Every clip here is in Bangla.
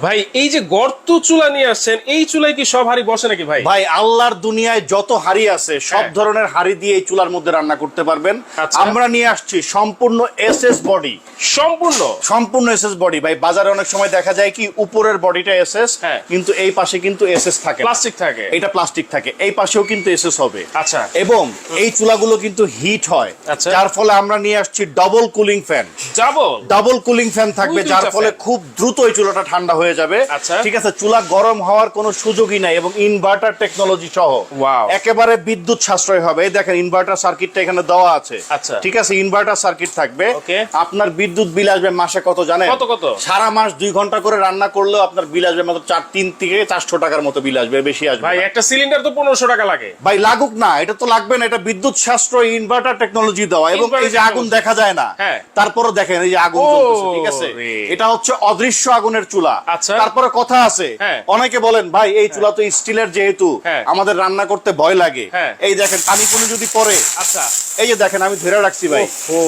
ভাই এই যে গর্ত চুলা নিয়ে আসছেন এই চুলায় কি সব হাড়ি বসে নাকি ভাই? ভাই আল্লাহর দুনিয়ায় যত হাড়ি আছে সব হ্যাঁ। ধরনের হাড়ি দিয়ে এই চুলার মধ্যে রান্না করতে পারবেন। আচ্ছা। আমরা নিয়ে আসছি সম্পূর্ণ এস এস বডি। সম্পূর্ণ? সম্পূর্ণ এস এস বডি। ভাই বাজারে অনেক সময় দেখা যায় কি উপরের বডিটা এস এস হ্যাঁ। কিন্তু এই পাশে কিন্তু এস এস থাকে। প্লাস্টিক থাকে। এটা প্লাস্টিক থাকে। এই পাশেও কিন্তু এস এস হবে। আচ্ছা। এবং এই চুলাগুলো কিন্তু হিট হয়। আচ্ছা। যার ফলে আমরা নিয়ে আসছি ডবল কুলিং ফ্যান যাব ডাবল কুলিং ফ্যান থাকবে যার ফলে খুব দ্রুত এই চুলাটা ঠান্ডা হয়ে যাবে। আচ্ছা। ঠিক আছে চুলা গরম হওয়ার কোনো সুযোগই নাই এবং ইনভার্টার টেকনোলজি সহ। একেবারে বিদ্যুৎ সাশ্রয় হবে। এই দেখেন ইনভার্টার সার্কিটটা এখানে দেওয়া আছে। আচ্ছা। ঠিক আছে ইনভার্টার সার্কিট থাকবে। আপনার বিদ্যুৎ বিল আসবে মাসে কত জানেন? কত, কত? সারা মাস দুই ঘণ্টা করে রান্না করলেও আপনার বিল আসবে মাত্র চার তিন থেকে চারশো টাকার মতো বিল আসবে বেশি আসবে ভাই একটা সিলিন্ডার তো পনেরোশো টাকা লাগে। ভাই লাগুক না এটা তো লাগবে না এটা বিদ্যুৎ সাশ্রয় ইনভার্টার টেকনোলজি দেওয়া এবং এই যে আগুন দেখা যায় না। হ্যাঁ। তারপরে দেখেন এই যে আগুন ঠিক আছে? এটা হচ্ছে অদৃশ্য আগুনের চুলা। আচ্ছা। তারপরে কথা আছে। হ্যাঁ। অনেকে বলেন ভাই এই চুলা তো স্টিলের যেহেতু হ্যাঁ। আমাদের রান্না করতে ভয় লাগে। হ্যাঁ। এই দেখেন পানি কোনো যদি পড়ে আচ্ছা। এই যে দেখেন আমি ধরে রাখছি ভাই।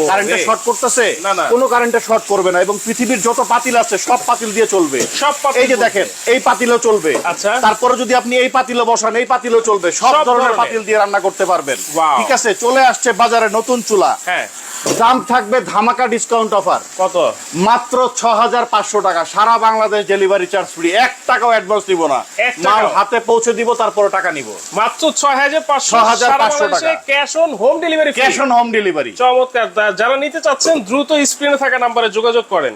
কারেন্টে শর্ট করতেছে। কোনো কারেন্টে শর্ট করবে না এবং পৃথিবীর যত পাতিল আছে সব পাতিল দিয়ে চলবে। সব পাতিল এই যে দেখেন এই পাতিলও চলবে। আচ্ছা। তারপরে যদি আপনি এই পাতিলও বসান এই পাতিলও চলবে। সব ধরনের ধরনের। পাতিল দিয়ে রান্না করতে পারবেন। ঠিক আছে চলে আসছে বাজারে নতুন চুলা। হ্যাঁ। দাম থাকবে ধামাকা ডিসকাউন্ট অফার কত? মাত্র ছ হাজার পাঁচশো টাকা। সারা বাংলাদেশ ডেলিভারি চার্জ ফ্রি এক টাকাও অ্যাডভান্স দিব না। মাল হাতে পৌঁছে দিব তারপরে টাকা নিব। মাত্র ছয় হাজার পাঁচশো 6,500 টাকা। Cash on home delivery cash on home delivery চমৎকার। যারা নিতে চাচ্ছেন দ্রুত স্ক্রিনে থাকা নাম্বারে যোগাযোগ করেন।